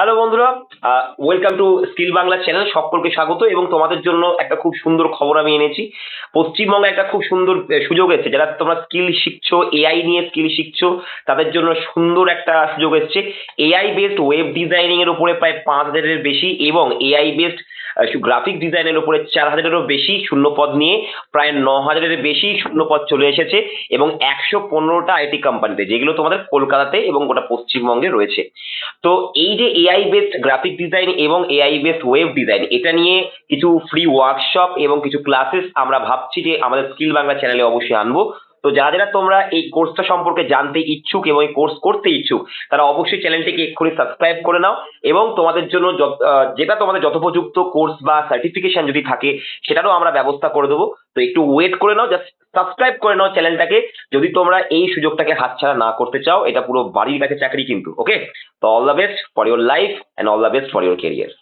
Hello বন্ধুরা welcome to skill Bangla channel সকলকে স্বাগত এবং তোমাদের জন্য একটা খুব সুন্দর খবর আমি এনেছি। পশ্চিমবঙ্গে একটা খুব সুন্দর সুযোগ এসেছে। যারা তোমরা স্কিল শিখছো এআই নিয়ে স্কিল শিখছো, তাদের জন্য সুন্দর একটা সুযোগ এসেছে। এআই বেসড ওয়েব ডিজাইনিং এর উপরে প্রায় পাঁচ হাজারের বেশি এবং এআই বেসড গ্রাফিক ডিজাইনের উপরে চার হাজারেরও বেশি শূন্য পদ নিয়ে প্রায় ন হাজারের বেশি শূন্য পদ চলে এসেছে এবং একশো পনেরোটা আইটি কোম্পানিতে যেগুলো তোমাদের কলকাতাতে এবং গোটা পশ্চিমবঙ্গে রয়েছে। তো এই যে এআই বেসড গ্রাফিক ডিজাইন এবং এআই বেসড ওয়েব ডিজাইন এটা নিয়ে কিছু ফ্রি ওয়ার্কশপ এবং কিছু ক্লাসেস আমরা ভাবছি যে আমাদের স্কিল বাংলা চ্যানেলে অবশ্যই আনব। তো যারা যারা তোমরা এই কোর্সটা সম্পর্কে জানতে ইচ্ছুক এবং এই কোর্স করতে ইচ্ছুক, তারা অবশ্যই চ্যানেলটিকে এক্ষুনি সাবস্ক্রাইব করে নাও এবং তোমাদের জন্য যেটা তোমাদের যথোপযুক্ত কোর্স বা সার্টিফিকেশন যদি থাকে, সেটারও আমরা ব্যবস্থা করে দেবো। তো একটু ওয়েট করে নাও জাস্ট সাবস্ক্রাইব করে নাও চ্যানেলটাকে। যদি তোমরা এই সুযোগটাকে হাতছাড়া না করতে চাও, এটা পুরো বাড়ির কাছে চাকরি কিন্তু ওকে তো all the best for your life and all the best for your career